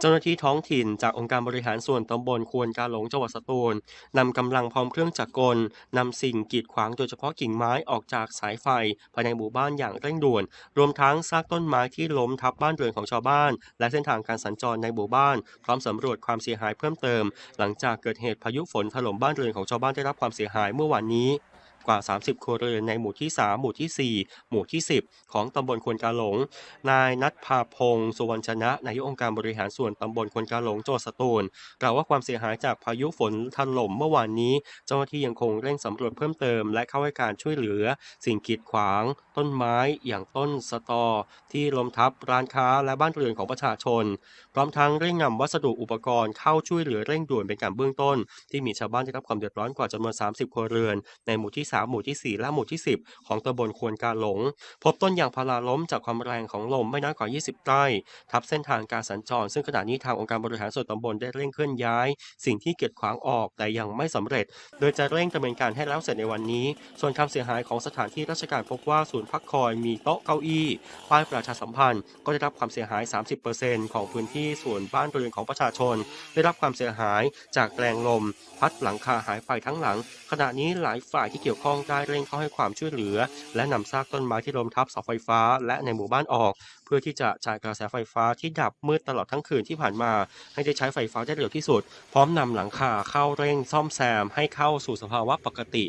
เจ้าหน้าที่ท้องถิ่นจากองค์การบริหารส่วนตำบลควนกาหลงจังหวัดสตูลนำกำลังพร้อมเครื่องจักรกลนำสิ่งกีดขวางโดยเฉพาะกิ่งไม้ออกจากสายไฟภายในหมู่บ้านอย่างเร่งด่วน รวมทั้งซากต้นไม้ที่ล้มทับบ้านเรือนของชาวบ้าน และเส้นทางการสัญจรในหมู่บ้าน พร้อมสำรวจความเสียหายเพิ่มเติม หลังจากเกิดเหตุพายุฝนถล่มบ้านเรือนของชาวบ้านได้รับความเสียหายเมื่อวานนี้ กว่า 30 ครัวเรือนในหมู่ที่ 3 หมู่ที่ 4 หมู่ที่ 10 ของตำบลควนกาหลง นายนัทภาพงศ์สุวรรณชนะ นายกองค์การบริหารส่วนตำบลควนกาหลงจังหวัดสตูลกล่าวว่าความเสียหายจากพายุฝนถล่มเมื่อวานนี้ เจ้าหน้าที่ยังคงเร่งสำรวจเพิ่มเติม และเข้าให้การช่วยเหลือ สิ่งกีดขวาง ต้นไม้อย่างต้นสตอ ที่ล้มทับร้านค้าและบ้านเรือนของประชาชน พร้อมทั้งเร่งนำวัสดุอุปกรณ์เข้าช่วยเหลือเร่งด่วนเป็นการเบื้องต้น ที่มีชาวบ้านได้รับความเดือดร้อนกว่าจำนวน 30 ครัวเรือนในหมู่ที่3หมู่ที่ 4 และหมู่ที่ 10 ของตำบลควนกาหลง พบต้นยางพาราล้มจากความแรงของลมไม่น้อยกว่า 20 ไร่ ทับเส้นทางการสัญจร ซึ่งขณะนี้ทางองค์การบริหารส่วนตำบลได้เร่งเคลื่อนย้าย สิ่งที่เกีดขวางออกแต่ยังไม่สำเร็จ โดยจะเร่งดำเนินการให้แล้วเสร็จในวันนี้ ส่วนความเสียหายของสถานที่ราชการพบว่าศูนย์พักคอยมีโต๊ะเก้าอี้ป้ายประชาสัมพันธ์ ก็ได้รับความเสียหาย 30%ของพื้นที่ส่วนบ้านเรือนของประชาชน ได้รับความเสียหายจากแรงลม พัดหลังคาหายไปทั้งหลัง ขณะนี้หลายฝ่ายที่เกี่ยวข้องได้เร่งเข้าให้ความช่วยเหลือ และนำซากต้นไม้ที่ล้มทับเสาไฟฟ้า และในหมู่บ้านออก เพื่อที่จะจ่ายกระแสไฟฟ้าที่ดับมืดตลอดทั้งคืนที่ผ่านมา ให้ได้ใช้ไฟฟ้าได้เร็วที่สุด พร้อมนำหลังคาเข้าเร่งซ่อมแซมให้เข้าสู่สภาวะปกติ